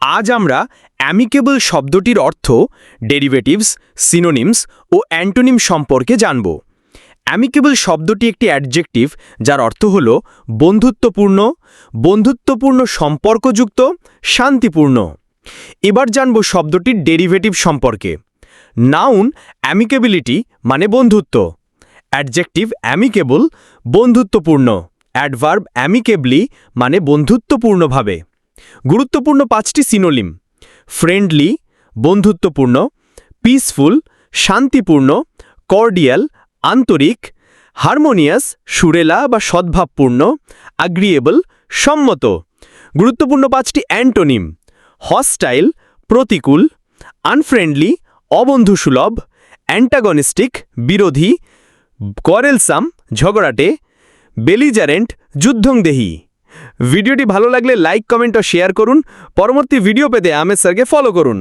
আজ আমরা অ্যামিকেবল শব্দটির অর্থ ডেরিভেটিভস, সিনোনিমস ও অ্যান্টোনিম সম্পর্কে জানব। অ্যামিকেবল শব্দটি একটি অ্যাডজেক্টিভ যার অর্থ হল বন্ধুত্বপূর্ণ বন্ধুত্বপূর্ণ সম্পর্কযুক্ত, শান্তিপূর্ণ। এবার জানব শব্দটির ডেরিভেটিভ সম্পর্কে। নাউন অ্যামিকেবিলিটি মানে বন্ধুত্ব। অ্যাডজেক্টিভ অ্যামিকেবল বন্ধুত্বপূর্ণ। অ্যাডভার্ব অ্যামিকেবলি মানে বন্ধুত্বপূর্ণভাবে। গুরুত্বপূর্ণ পাঁচটি সিনোলিম। ফ্রেন্ডলি, বন্ধুত্বপূর্ণ, পিসফুল, শান্তিপূর্ণ, কর্ডিয়াল, আন্তরিক, হারমোনিয়াস, সুরেলা বা সদ্ভাবপূর্ণ আগ্রিয়েবল সম্মত। গুরুত্বপূর্ণ পাঁচটি অ্যান্টোনিম। হস্টাইল, প্রতিকূল, আনফ্রেন্ডলি, অবন্ধুসুলভ, অ্যান্টাগনিস্টিক, বিরোধী করেলসাম ঝগড়াটে বেলিজারেন্ট যুদ্ধংদেহী। ভিডিওটি ভালো লাগলে লাইক, কমেন্ট ও শেয়ার করুন। পরবর্তী ভিডিও পেতে আমের স্যারকে ফলো করুন।